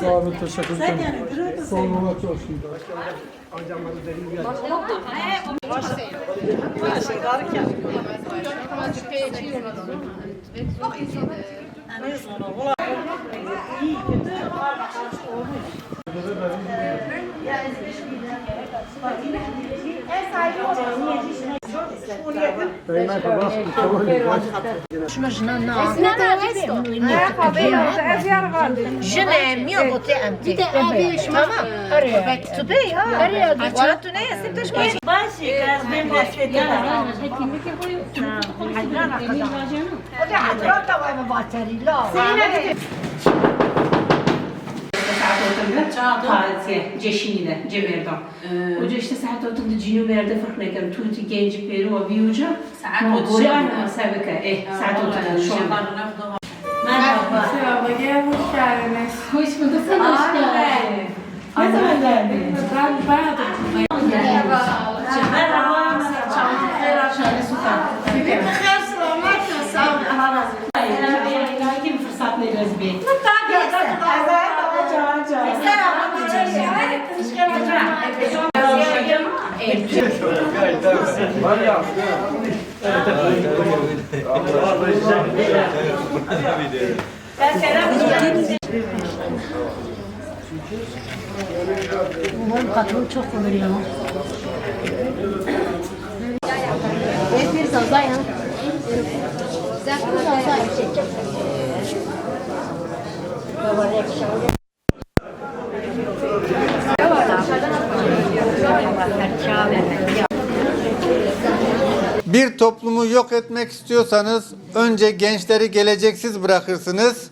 Sağ teşekkür ederim. Sorununa çok iyi. Je n'aime mieux voter un petit Tamam. Evet, today ha. Açar tüne yesin taşmayı. saat hadise ceşinide cemerda. Hoca işte saat otunda cinu ne kadar tuti genç peri o biyuca. Saat otunda. Şey sabıka. Eh saat otunda şu anda. Merhaba. Merhaba, gel hoş geldiniz. Hoş bulduk. Sen hoş geldin. Ne zaman geldin? Ben bayağıdır Merhaba. Merhaba. Şahane sultan. Kim fırsat ne gözbi? Umarım katılım çok olur ya. Bir zaza ya. Zakın zaza yüksek. Bir toplumu yok etmek istiyorsanız önce gençleri geleceksiz bırakırsınız.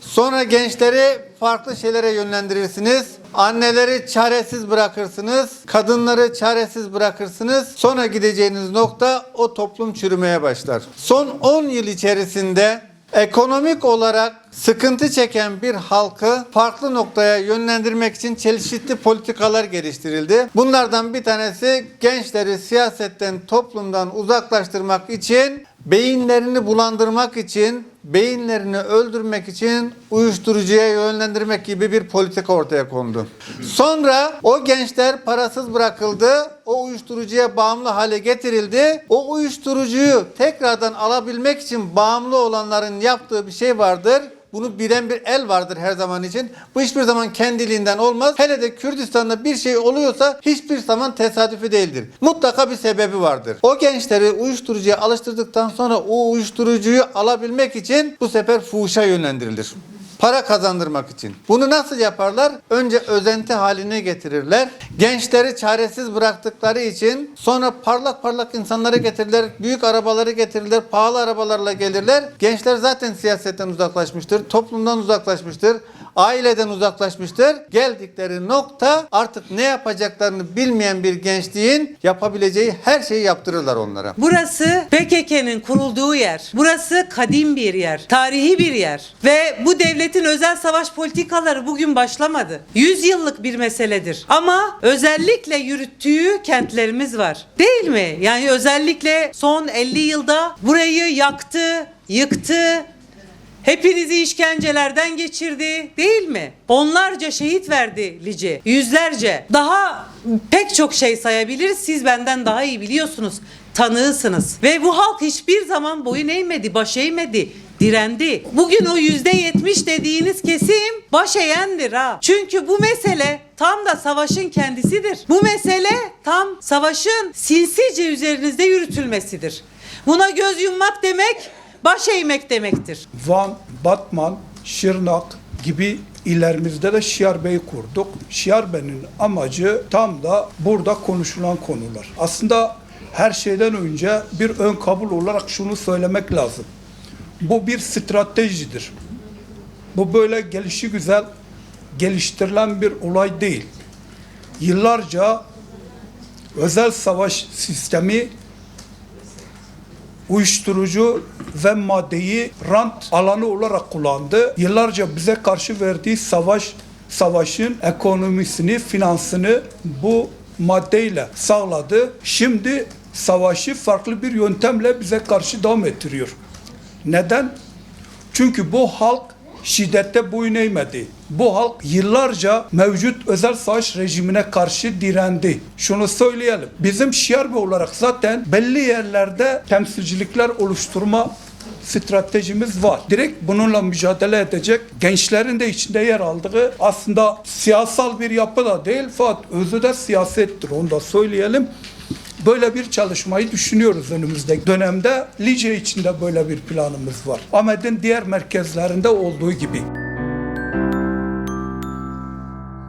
Sonra gençleri farklı şeylere yönlendirirsiniz. Anneleri çaresiz bırakırsınız. Kadınları çaresiz bırakırsınız. Sonra gideceğiniz nokta o toplum çürümeye başlar. Son 10 yıl içerisinde ekonomik olarak sıkıntı çeken bir halkı farklı noktaya yönlendirmek için çeşitli politikalar geliştirildi. Bunlardan bir tanesi gençleri siyasetten, toplumdan uzaklaştırmak için, beyinlerini bulandırmak için, beyinlerini öldürmek için uyuşturucuya yönlendirmek gibi bir politika ortaya kondu. Sonra o gençler parasız bırakıldı, o uyuşturucuya bağımlı hale getirildi. O uyuşturucuyu tekrardan alabilmek için bağımlı olanların yaptığı bir şey vardır. Bunu bilen bir el vardır her zaman için. Bu hiçbir zaman kendiliğinden olmaz. Hele de Kürdistan'da bir şey oluyorsa hiçbir zaman tesadüfi değildir. Mutlaka bir sebebi vardır. O gençleri uyuşturucuya alıştırdıktan sonra o uyuşturucuyu alabilmek için bu sefer fuhuşa yönlendirilir. Para kazandırmak için. Bunu nasıl yaparlar? Önce özenti haline getirirler. Gençleri çaresiz bıraktıkları için sonra parlak parlak insanları getirirler. Büyük arabaları getirirler. Pahalı arabalarla gelirler. Gençler zaten siyasetten uzaklaşmıştır. Toplumdan uzaklaşmıştır. Aileden uzaklaşmıştır. Geldikleri nokta artık ne yapacaklarını bilmeyen bir gençliğin yapabileceği her şeyi yaptırırlar onlara. Burası PKK'nın kurulduğu yer. Burası kadim bir yer. Tarihi bir yer. Ve bu devletin özel savaş politikaları bugün başlamadı. Yüzyıllık bir meseledir. Ama özellikle yürüttüğü kentlerimiz var. Değil mi? Yani özellikle son 50 yılda burayı yaktı, yıktı, Hepinizi işkencelerden geçirdi değil mi? Onlarca şehit verdi Lice. Yüzlerce. Daha pek çok şey sayabiliriz. Siz benden daha iyi biliyorsunuz. Tanığısınız. Ve bu halk hiçbir zaman boyun eğmedi, baş eğmedi. Direndi. Bugün o yüzde yetmiş dediğiniz kesim baş eğendir ha. Çünkü bu mesele tam da savaşın kendisidir. Bu mesele tam savaşın sinsice üzerinizde yürütülmesidir. Buna göz yummak demek baş eğmek demektir. Van, Batman, Şırnak gibi illerimizde de Şiarbe'yi kurduk. Şiarbe'nin amacı tam da burada konuşulan konular. Aslında her şeyden önce bir ön kabul olarak şunu söylemek lazım. Bu bir stratejidir. Bu böyle gelişi güzel geliştirilen bir olay değil. Yıllarca özel savaş sistemi uyuşturucu ve maddeyi rant alanı olarak kullandı. Yıllarca bize karşı verdiği savaş savaşın ekonomisini, finansını bu maddeyle sağladı. Şimdi savaşı farklı bir yöntemle bize karşı devam ettiriyor. Neden? Çünkü bu halk şiddette boyun eğmedi. Bu halk yıllarca mevcut özel savaş rejimine karşı direndi. Şunu söyleyelim. Bizim Şiarbe olarak zaten belli yerlerde temsilcilikler oluşturma stratejimiz var. Direkt bununla mücadele edecek gençlerin de içinde yer aldığı aslında siyasal bir yapı da değil fakat özü de siyasettir onu da söyleyelim. Böyle bir çalışmayı düşünüyoruz önümüzdeki dönemde. Lice içinde böyle bir planımız var. Ahmet'in diğer merkezlerinde olduğu gibi.